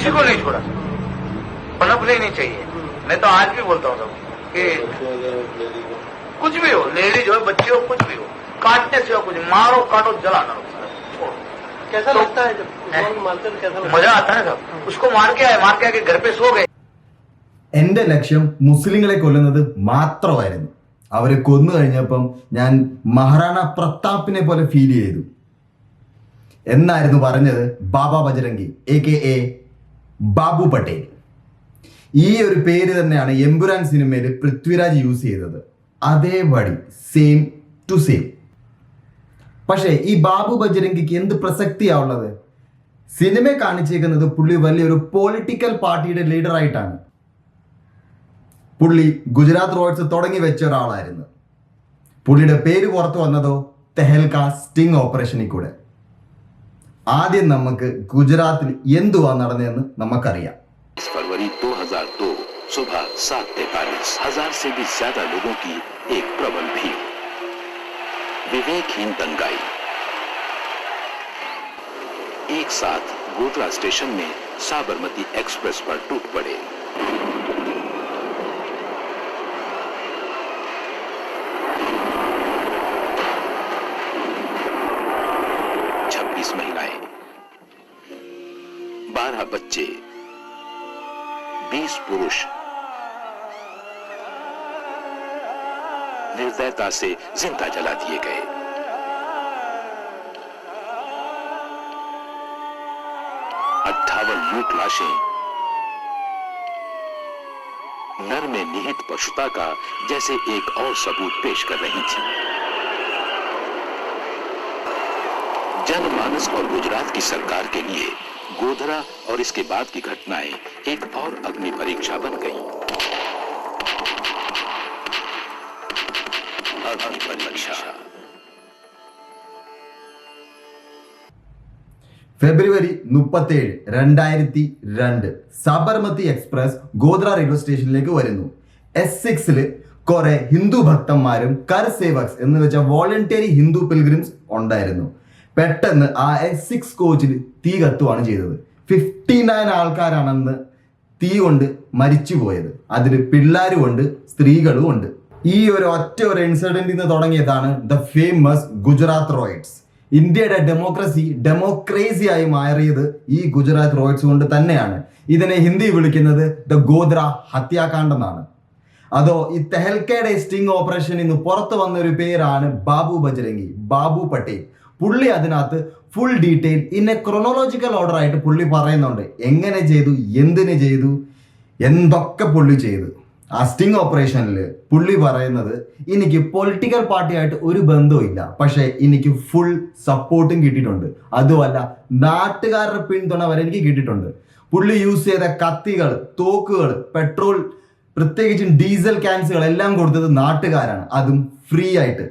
किसी को नहीं छोड़ा पनपने ही नहीं चाहिए मैं तो आज भी बोलता हूँ सबको कि कुछ भी हो लेडीज हो बच्चे हो कुछ भी हो काटने से हो कुछ मारो काटो जलाना छोड़ो कैसा तो- लगता है जब मुसलमान को मारते हैं तो कैसा लगता मजा आता है ना सब उसको मार के आए मार के आके घर पे सो गए എന്റെ ലക്ഷ്യം മുസ്ലിങ്ങളെ കൊല്ലുന്നത് മാത്രമായിരുന്നു അവരെ കൊന്നു കഴിഞ്ഞപ്പം ഞാൻ മഹാറാണ പ്രതാപ്പിനെ പോലെ ഫീൽ ചെയ്തു എന്നായിരുന്നു പറഞ്ഞത് Baba Bajrangi A K A Babu Patel. ഈ ഒരു പേര് തന്നെയാണ് എമ്പുരാൻ സിനിമയിൽ പൃഥ്വിരാജ് യൂസ് ചെയ്തത്. അതേപടി സെയിം ടു സെയിം പക്ഷേ ഈ ബാബു ബജരംഗിക്ക് എന്ത് പ്രസക്തിയാ ഉള്ളത്? സിനിമ കാണിച്ചേക്കുന്നത് പുള്ളി വലിയൊരു പൊളിറ്റിക്കൽ പാർട്ടിയുടെ ലീഡറായിട്ടാണ് പുള്ളി ഗുജറാത്ത് റോഡ്സ് തുടങ്ങി വെച്ച ഒരാളായിരുന്നു. പുള്ളിയുടെ പേര് പുറത്തു വന്നതോ തെഹൽക സ്റ്റിംഗ് ഓപ്പറേഷനിൽ കൂടെ. ആദ്യം നമുക്ക് ഗുജറാത്തിൽ എന്തുവാ നടന്നതെന്ന് നമുക്കറിയാം फरवरी 2002 सुबह सात तैतालीस हजार से भी ज्यादा लोगों की एक प्रबल भीड़ विवेकहीन दंगाई एक साथ गोधरा स्टेशन में साबरमती एक्सप्रेस पर टूट पड़े बीस पुरुष निर्दयता से ज़िंदा जला दिए गए। अट्ठावन मूक लाशें। नर में निहित पशुता का जैसे एक और सबूत पेश कर रही थी। जनमानस और गुजरात की सरकार के लिए गोधरा और इसके बाद की घटनाएं एक और अग्नि परीक्षा बन गईं। अग्नि परीक्षा ഫെബ്രുവരി മുപ്പത്തേഴ് രണ്ടായിരത്തി രണ്ട് സബർമതി എക്സ്പ്രസ് ഗോദ്ര റെയിൽവേ സ്റ്റേഷനിലേക്ക് വരുന്നു എസ് സിക്സില് കുറെ ഹിന്ദു ഭക്തന്മാരും കർ സേവക്സ് എന്ന് വെച്ച വോളണ്ടിയറി ഹിന്ദു പിൽഗ്രിംസ് ഉണ്ടായിരുന്നു പെട്ടെന്ന് ആ എസ് സിക്സ് കോച്ചിൽ തീ കത്തുവാണ് ചെയ്തത്. ഫിഫ്റ്റി നയൻ ആൾക്കാരാണെന്ന് തീ കൊണ്ട് മരിച്ചു പോയത്. അതിൽ പിള്ളേരും ഉണ്ട് സ്ത്രീകളും ഉണ്ട്. ഈ ഒരു ഒറ്റ ഒരു ഇൻസിഡന്റിൽ നിന്ന് തുടങ്ങിയതാണ് ദ ഫേമസ് ഗുജറാത്ത് റോയിഡ്സ് ഇന്ത്യയുടെ ഡെമോക്രസി ഡെമോക്രേസി ആയി മാറിയത് ഈ ഗുജറാത്ത് റോയിഡ്സ് കൊണ്ട് തന്നെയാണ്. ഇതിനെ ഹിന്ദി വിളിക്കുന്നത് ദ ഗോദ്ര ഹത്യാകാണ്ഡ് എന്നാണ് അതോ ഈ തെഹൽക്കയുടെ സ്റ്റിംഗ് ഓപ്പറേഷനിൽ നിന്ന് പുറത്തു വന്ന ഒരു പേരാണ് ബാബു ബജരംഗി ബാബു പട്ടേൽ. പുള്ളി അതിനകത്ത് full detail in a chronological order ആയിട്ട് പുള്ളി പറയുന്നുണ്ട്. എങ്ങനെ ചെയ്തു എന്തിന് ചെയ്തു എന്തൊക്കെ പുള്ളി ചെയ്തു. ആ സ്റ്റിംഗ് ഓപ്പറേഷനിൽ പുള്ളി പറയുന്നത് എനിക്ക് പൊളിറ്റിക്കൽ പാർട്ടിയായിട്ട് ഒരു ബന്ധവും ഇല്ല. പക്ഷേ എനിക്ക് ഫുൾ സപ്പോർട്ടും കിട്ടിയിട്ടുണ്ട്. അതുമല്ല നാട്ടുകാരുടെ പിന്തുണ വരെ എനിക്ക് കിട്ടിയിട്ടുണ്ട്. പുള്ളി യൂസ് ചെയ്ത കത്തികൾ തോക്കുകൾ പെട്രോൾ പ്രത്യേകിച്ചും ഡീസൽ ക്യാൻസുകൾ എല്ലാം കൊടുത്തത് നാട്ടുകാരാണ്. അതും ഫ്രീ ആയിട്ട്.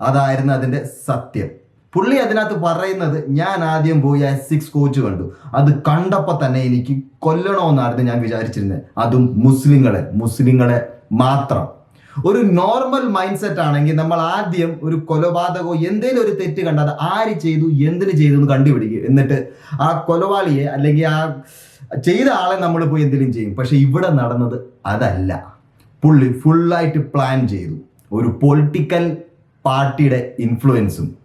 അതായിരുന്നു അതിന്റെ സത്യം. പുള്ളി അതിനകത്ത് പറയുന്നത് ഞാൻ ആദ്യം പോയി ആ സിക്സ് കോച്ച് കണ്ടു. അത് കണ്ടപ്പോൾ തന്നെ എനിക്ക് കൊല്ലണമെന്നായിരുന്നു ഞാൻ വിചാരിച്ചിരുന്നത്. അതും മുസ്ലിങ്ങളെ മുസ്ലിങ്ങളെ മാത്രം. ഒരു നോർമൽ മൈൻഡ് സെറ്റ് ആണെങ്കിൽ നമ്മൾ ആദ്യം ഒരു കൊലപാതകമോ എന്തെങ്കിലും ഒരു തെറ്റ് കണ്ടാൽ ആര് ചെയ്തു എന്തിനു ചെയ്തു എന്ന് കണ്ടുപിടിക്കുക. എന്നിട്ട് ആ കൊലവാളിയെ അല്ലെങ്കിൽ ആ ചെയ്ത ആളെ നമ്മൾ പോയി എന്തെങ്കിലും ചെയ്യും. പക്ഷെ ഇവിടെ നടന്നത് അതല്ല. പുള്ളി ഫുള്ളായിട്ട് പ്ലാൻ ചെയ്തു. ഒരു പൊളിറ്റിക്കൽ പാർട്ടിയുടെ ഇൻഫ്ലുവൻസും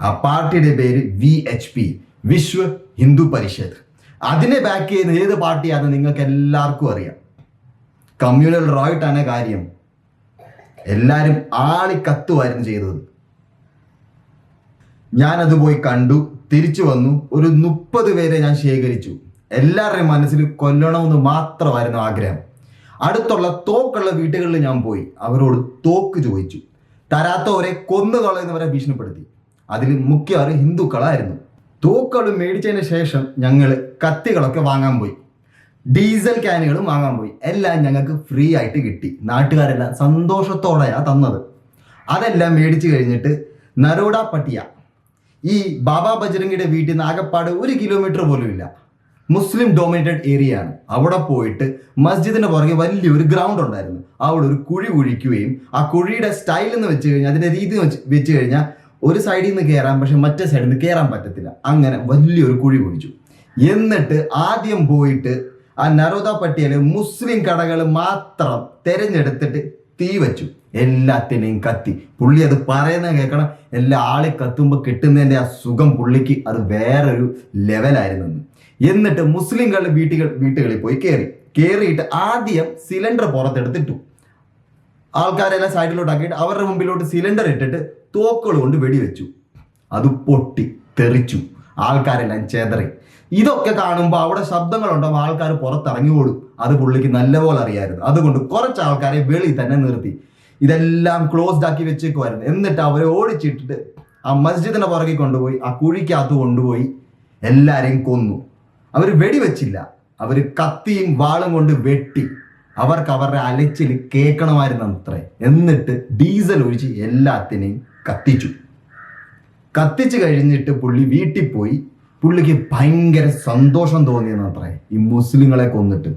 ആ പാർട്ടിയുടെ പേര് V H P Vishwa Hindu Parishad. അതിനെ ബാക്ക് ചെയ്യുന്ന ഏത് പാർട്ടിയാണെന്ന് നിങ്ങൾക്ക് എല്ലാവർക്കും അറിയാം. കമ്മ്യൂണൽ റോയിട്ടാണ് കാര്യം എല്ലാവരും ആളി കത്തുമായിരുന്നു ചെയ്തത്. ഞാനത് പോയി കണ്ടു തിരിച്ചു വന്നു ഒരു മുപ്പത് പേരെ ഞാൻ ശേഖരിച്ചു. എല്ലാവരുടെയും മനസ്സിൽ കൊല്ലണമെന്ന് മാത്രമായിരുന്നു ആഗ്രഹം. അടുത്തുള്ള തോക്കുള്ള വീട്ടുകളിൽ ഞാൻ പോയി അവരോട് തോക്ക് ചോദിച്ചു. തരാത്തവരെ കൊന്നു കളയുന്നവരെ ഭീഷണിപ്പെടുത്തി. അതിൽ മുഖ്യവർ ഹിന്ദുക്കളായിരുന്നു. തൂക്കൾ മേടിച്ചതിന് ശേഷം ഞങ്ങൾ കത്തികളൊക്കെ വാങ്ങാൻ പോയി. ഡീസൽ ക്യാനുകളും വാങ്ങാൻ പോയി. എല്ലാം ഞങ്ങൾക്ക് ഫ്രീ ആയിട്ട് കിട്ടി. നാട്ടുകാരെല്ലാം സന്തോഷത്തോടെയാണ് തന്നത്. അതെല്ലാം മേടിച്ചു കഴിഞ്ഞിട്ട് നരോഡ പട്ടിയ. ഈ ബാബാ ബജരംഗിയുടെ വീട്ടിൽ നിന്ന് ആകപ്പാട് ഒരു കിലോമീറ്റർ പോലും ഇല്ല. മുസ്ലിം ഡോമിനേറ്റഡ് ഏരിയ ആണ്. അവിടെ പോയിട്ട് മസ്ജിദിന് പുറകെ വലിയൊരു ഗ്രൗണ്ട് ഉണ്ടായിരുന്നു. അവിടെ ഒരു കുഴി കുഴിക്കുകയും ആ കുഴിയുടെ സ്റ്റൈൽ എന്ന് വെച്ച് കഴിഞ്ഞാൽ അതിന്റെ രീതി വെച്ച് വെച്ച് കഴിഞ്ഞാൽ ഒരു സൈഡിൽ നിന്ന് കയറാം പക്ഷെ മറ്റേ സൈഡിൽ നിന്ന് കയറാൻ പറ്റത്തില്ല. അങ്ങനെ വലിയൊരു കുഴി കുഴിച്ചു. എന്നിട്ട് ആദ്യം പോയിട്ട് ആ നരോദ പട്ടിയൽ മുസ്ലിം കടകൾ മാത്രം തിരഞ്ഞെടുത്തിട്ട് തീ വെച്ചു. എല്ലാത്തിനെയും കത്തി. പുള്ളി അത് പറയുന്ന കേൾക്കണം. എല്ലാ ആളെ കത്തുമ്പോൾ കിട്ടുന്നതിന്റെ ആ സുഖം പുള്ളിക്ക് അത് വേറൊരു ലെവലായിരുന്നു എന്നിട്ട് മുസ്ലിങ്ങളുടെ വീട്ടുകൾ വീട്ടുകളിൽ പോയി കയറി കയറിയിട്ട് ആദ്യം സിലിണ്ടർ പുറത്തെടുത്തിട്ടു. ആൾക്കാരെല്ലാം സൈഡിലോട്ടാക്കിയിട്ട് അവരുടെ മുമ്പിലോട്ട് സിലിണ്ടർ ഇട്ടിട്ട് തോക്കുകൾ കൊണ്ട് വെടിവെച്ചു. അത് പൊട്ടി തെറിച്ചു. ആൾക്കാരെല്ലാം ചേതറി. ഇതൊക്കെ കാണുമ്പോൾ അവിടെ ശബ്ദങ്ങളുണ്ടാകുമ്പോൾ ആൾക്കാർ പുറത്തിറങ്ങി ഓടും. അത് പുള്ളിക്ക് നല്ലപോലെ അറിയായിരുന്നു. അതുകൊണ്ട് കുറച്ച് ആൾക്കാരെ വെളി തന്നെ നിർത്തി. ഇതെല്ലാം ക്ലോസ്ഡ് ആക്കി വെച്ചേക്കുമായിരുന്നു എന്നിട്ട് അവരെ ഓടിച്ചിട്ടിട്ട് ആ മസ്ജിദിന്റെ പുറകെ കൊണ്ടുപോയി ആ കുഴിക്കകത്ത് കൊണ്ടുപോയി എല്ലാരെയും കൊന്നു. അവർ വെടിവെച്ചില്ല. അവർ കത്തിയും വാളും കൊണ്ട് വെട്ടി. അവർക്ക് അവരുടെ അലച്ചിൽ കേൾക്കണമായിരുന്നു അത്രേ എന്നിട്ട് ഡീസൽ ഒഴിച്ച് എല്ലാത്തിനെയും കത്തിച്ചു. കത്തിച്ചു കഴിഞ്ഞിട്ട് പുള്ളി വീട്ടിൽ പോയി. പുള്ളിക്ക് ഭയങ്കര സന്തോഷം തോന്നിയെന്ന് അത്രേ ഈ മുസ്ലിങ്ങളെ കൊന്നിട്ട്.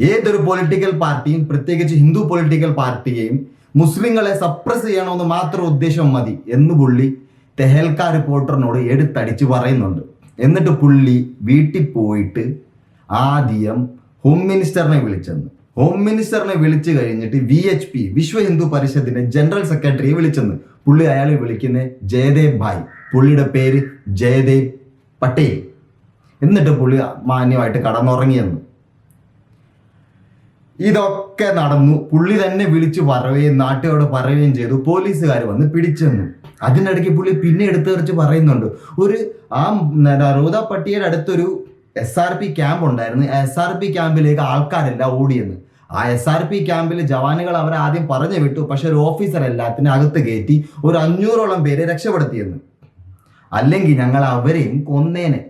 ഏതൊരു പൊളിറ്റിക്കൽ പാർട്ടിയും പ്രത്യേകിച്ച് ഹിന്ദു പൊളിറ്റിക്കൽ പാർട്ടിയെയും മുസ്ലിങ്ങളെ സപ്രസ് ചെയ്യണമെന്ന് മാത്രം ഉദ്ദേശം മതി എന്ന് പുള്ളി തെഹൽക്ക റിപ്പോർട്ടറിനോട് എടുത്തടിച്ച് പറയുന്നുണ്ട്. എന്നിട്ട് പുള്ളി വീട്ടിൽ പോയിട്ട് ആദ്യം ഹോം മിനിസ്റ്ററിനെ വിളിച്ചെന്ന്. ഹോം മിനിസ്റ്ററിനെ വിളിച്ചു കഴിഞ്ഞിട്ട് V H P Vishwa Hindu പരിഷത്തിന്റെ general സെക്രട്ടറിയെ വിളിച്ചെന്ന്. പുള്ളി അയാളെ വിളിക്കുന്ന ജയദേവ് ഭായ്. പുള്ളിയുടെ പേര് ജയദേവ് പട്ടേൽ. എന്നിട്ട് പുള്ളി മാന്യമായിട്ട് കടന്നുറങ്ങിയെന്ന്. ഇതൊക്കെ നടന്നു. പുള്ളി തന്നെ വിളിച്ച് പറയുകയും നാട്ടുകാരോട് പറയുകയും ചെയ്തു. പോലീസുകാർ വന്ന് പിടിച്ചെന്നു. അതിനിടയ്ക്ക് പുള്ളി പിന്നെ എടുത്തു തെറിച്ച് പറയുന്നുണ്ട്. ഒരു ആ റോദ പട്ടിയുടെ അടുത്തൊരു എസ് ആർ പി ക്യാമ്പ് ഉണ്ടായിരുന്നു. എസ് ആർ പി ക്യാമ്പിലേക്ക് ആൾക്കാരെല്ലാം ഓടിയെന്ന്. ആ എസ് ആർ പി ക്യാമ്പിൽ ജവാനുകൾ അവരെ ആദ്യം പറഞ്ഞു വിട്ടു. പക്ഷെ ഒരു ഓഫീസർ എല്ലാത്തിനും അകത്ത് കയറ്റി ഒരു അഞ്ഞൂറോളം പേരെ രക്ഷപ്പെടുത്തിയെന്ന്. അല്ലെങ്കിൽ ഞങ്ങൾ അവരെയും കൊന്നേനെ.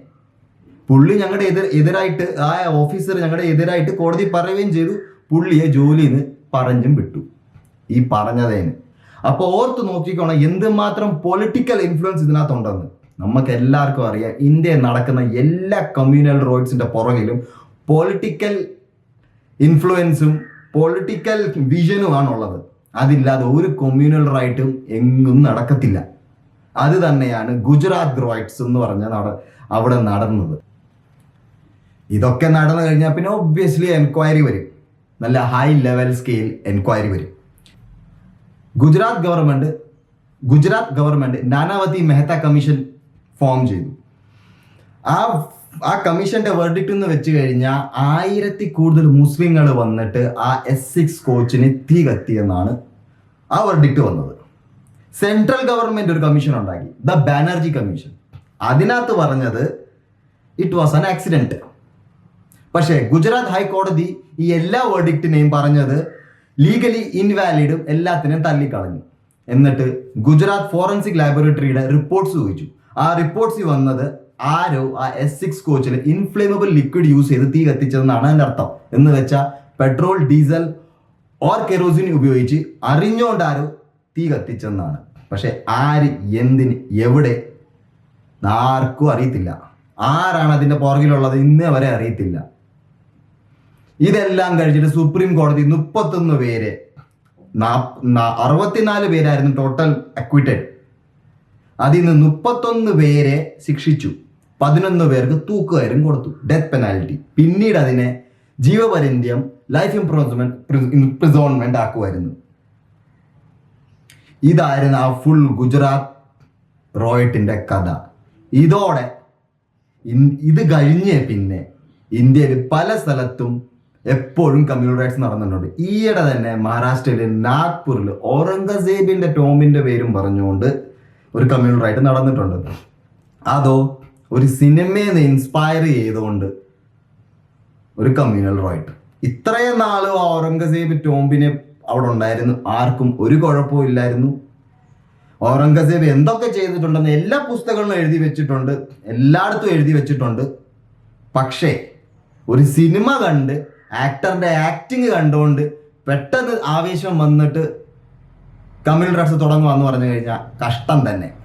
പുള്ളി ഞങ്ങളുടെ എതിർ എതിരായിട്ട് ആ ഓഫീസർ ഞങ്ങളുടെ എതിരായിട്ട് കോടതി പറയുകയും ചെയ്തു. പുള്ളിയെ ജോലിയിൽ നിന്ന് പറഞ്ഞും വിട്ടു. ഈ പറഞ്ഞതേന്. അപ്പൊ ഓർത്ത് നോക്കിക്കോണം എന്തുമാത്രം പൊളിറ്റിക്കൽ ഇൻഫ്ലുവൻസ് ഇതിനകത്തുണ്ടെന്ന്. നമുക്ക് എല്ലാവർക്കും അറിയാം ഇന്ത്യയിൽ നടക്കുന്ന എല്ലാ കമ്മ്യൂണൽ റോഡ്സിന്റെ പുറകിലും പൊളിറ്റിക്കൽ ഇൻഫ്ലുവൻസും പൊളിറ്റിക്കൽ വിഷനുമാണുള്ളത് അതില്ലാതെ ഒരു കൊമ്മ്യൂണൽ റൈറ്റും എങ്ങും നടക്കത്തില്ല. അത് തന്നെയാണ് ഗുജറാത്ത് റൈറ്റ്സ് എന്ന് പറഞ്ഞ നട അവിടെ നടന്നത്. ഇതൊക്കെ നടന്നു കഴിഞ്ഞാൽ പിന്നെ ഒബ്വിയസ്ലി എൻക്വയറി വരും. നല്ല ഹൈ ലെവൽ സ്കെയിൽ എൻക്വയറി വരും. Gujarat government Gujarat government Nanavati Mehta commission form ചെയ്തു. ആ ആ കമ്മീഷന്റെ വെർഡിക്റ്റ് എന്ന് വെച്ച് കഴിഞ്ഞാൽ ആയിരത്തി കൂടുതൽ മുസ്ലിങ്ങൾ വന്നിട്ട് ആ എസ് സിക്സ് കോച്ചിന് തീ കത്തിയെന്നാണ് ആ വെർഡിക്റ്റ് വന്നത്. സെൻട്രൽ ഗവൺമെന്റ് ഒരു കമ്മീഷൻ ഉണ്ടാക്കി. ദ ബാനർജി കമ്മീഷൻ അതിനകത്ത് പറഞ്ഞത് ഇറ്റ് വാസ് ആൻ ആക്സിഡന്റ് പക്ഷേ ഗുജറാത്ത് ഹൈക്കോടതി ഈ എല്ലാ വേർഡിക്റ്റിനെയും പറഞ്ഞത് ലീഗലി ഇൻവാലിഡും എല്ലാത്തിനെയും തള്ളിക്കളഞ്ഞു. എന്നിട്ട് ഗുജറാത്ത് ഫോറൻസിക് ലാബോറട്ടറിയുടെ റിപ്പോർട്ട്സ് ചോദിച്ചു. ആ റിപ്പോർട്ട്സ് വന്നത് ആരോ ആ എസ് സിക്സ് കോച്ചിൽ ഇൻഫ്ലേമബിൾ ലിക്വിഡ് യൂസ് ചെയ്ത് തീ കത്തിച്ചതെന്നാണ് അതിന്റെ അർത്ഥം. എന്ന് വെച്ചാൽ പെട്രോൾ ഡീസൽ ഓർ കെറോസിൻ ഉപയോഗിച്ച് അറിഞ്ഞുകൊണ്ടാരോ തീ കത്തിച്ചെന്നാണ് പക്ഷെ ആര് എന്തിന് എവിടെ ആർക്കും അറിയത്തില്ല. ആരാണ് അതിന്റെ പുറകിലുള്ളത് ഇന്ന് വരെ അറിയത്തില്ല. ഇതെല്ലാം കഴിഞ്ഞിട്ട് സുപ്രീം കോടതി മുപ്പത്തൊന്ന് പേര് അറുപത്തിനാല് പേരായിരുന്നു ടോട്ടൽ അക്വിറ്റഡ് അതിൽ നിന്ന് മുപ്പത്തൊന്ന് പേരെ ശിക്ഷിച്ചു. പതിനൊന്ന് പേർക്ക് തൂക്കുകയറും കൊടുത്തു. ഡെത്ത് പെനാൽറ്റി പിന്നീട് അതിനെ ജീവപര്യന്തം ലൈഫ് ഇംപ്രോസ്മെന്റ് ഇംപ്രിസോൺമെന്റ് ആക്കുമായിരുന്നു. ഇതായിരുന്നു ആ ഫുൾ ഗുജറാത്ത് റോയറ്റിന്റെ കഥ. ഇതോടെ ഇത് കഴിഞ്ഞ് പിന്നെ ഇന്ത്യയിൽ പല സ്ഥലത്തും എപ്പോഴും കമ്മ്യൂണൽ റൈറ്റ്സ് നടന്നിട്ടുണ്ട്. ഈയിടെ തന്നെ മഹാരാഷ്ട്രയിലെ നാഗ്പൂരിൽ ഔറംഗസേബിന്റെ ടോമിന്റെ പേരും പറഞ്ഞുകൊണ്ട് ഒരു കമ്മ്യൂണൽ റൈറ്റ് നടന്നിട്ടുണ്ട്. അതോ ഒരു സിനിമയെ ഇൻസ്പയർ ചെയ്തുകൊണ്ട് ഒരു കമ്മ്യൂണൽ റൈറ്റ് ഇത്രയും നാളും ഔറംഗസേബ് ടോംബിനെ അവിടെ ഉണ്ടായിരുന്നു. ആർക്കും ഒരു കുഴപ്പവും ഇല്ലായിരുന്നു. ഔറംഗസേബ് എന്തൊക്കെ ചെയ്തിട്ടുണ്ടെന്ന് എല്ലാ പുസ്തകങ്ങളും എഴുതി വെച്ചിട്ടുണ്ട്. എല്ലായിടത്തും എഴുതി വെച്ചിട്ടുണ്ട്. പക്ഷേ ഒരു സിനിമ കണ്ട് ആക്ടറിന്റെ ആക്ടിങ് കണ്ടുകൊണ്ട് പെട്ടെന്ന് ആവേശം വന്നിട്ട് കമ്മ്യൂണൽ റൈറ്റ്സ് തുടങ്ങുക എന്ന് പറഞ്ഞു കഴിഞ്ഞാൽ കഷ്ടം തന്നെ.